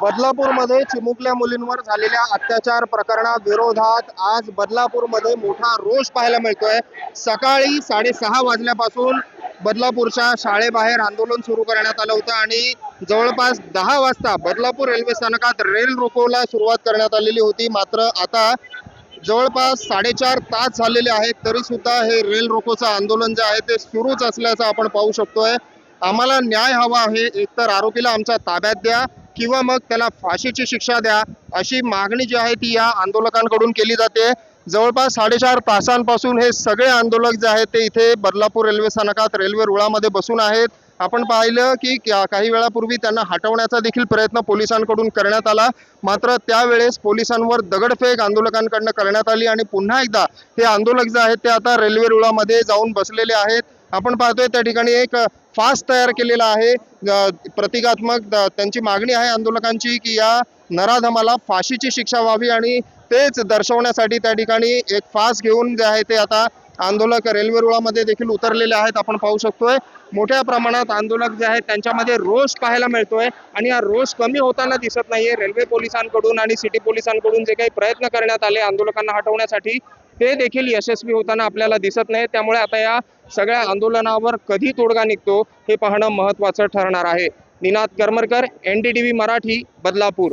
बदलापूरमध्ये चिमुकल्या मुलींवर झालेल्या अत्याचार प्रकरणाविरोधात आज बदलापूरमध्ये मोठा रोष पाहायला मिळतोय. सकाळी साडेसहा वाजल्यापासून बदलापूरच्या शाळेबाहेर आंदोलन सुरू करण्यात आलं होतं आणि जवळपास दहा वाजता बदलापूर रेल्वे स्थानकात रेल रोकोला सुरुवात करण्यात आलेली होती. मात्र आता जवळपास साडेचार तास झालेले आहेत तरी सुद्धा हे रेल रोकोचं आंदोलन जे आहे ते सुरूच असल्याचं आपण पाहू शकतोय. आम्हाला न्याय हवा आहे एकतर आरोपीला आमच्या ताब्यात द्या किंवा मग त्याला फाशीची शिक्षा द्या अशी मागणी जी आहे ती या आंदोलकांकडून केली जाते. जवळपास साडेचार तासांपासून हे सगळे आंदोलक जे आहेत ते इथे बदलापूर रेल्वे स्थानकात रेल्वे रुळामध्ये बसून आहेत. आपण पाहिलं की काही वेळापूर्वी त्यांना हटवण्याचा देखील प्रयत्न पोलिसांकडून करण्यात आला. मात्र त्यावेळेस पोलिसांवर दगडफेक आंदोलकांकडनं करण्यात आली आणि पुन्हा एकदा हे आंदोलक जे आहेत ते आता रेल्वे रुळामध्ये जाऊन बसलेले आहेत. आपण पाहतोय त्या ठिकाणी एक फास तयार केलेला आहे. प्रतिकात्मक त्यांची मागणी आहे आंदोलकांची की या नराधमाला फाशीची शिक्षा व्हावी आणि तेच दर्शवण्यासाठी त्या ठिकाणी एक फास घेऊन जे आहे ते आता आंदोलक रेल्वे रुळामध्ये देखील उतरलेले आहेत. आपण पाहू शकतोय मोठ्या प्रमाणात आंदोलक जे आहेत त्यांच्यामध्ये रोष पाहायला मिळतोय आणि हा रोष कमी होताना दिसत नाहीये. रेल्वे पोलिसांकडून आणि सिटी पोलिसांकडून जे काही प्रयत्न करण्यात आले आंदोलकांना हटवण्यासाठी ते देखील यशस्वी होताना आपल्याला दिसत नाही. त्यामुळे आता या सगळ्या आंदोलनावर कधी तोडगा निघतो हे पाहणं महत्वाचं ठरणार आहे. निनाद करमरकर एनडीटीव्ही मराठी बदलापूर.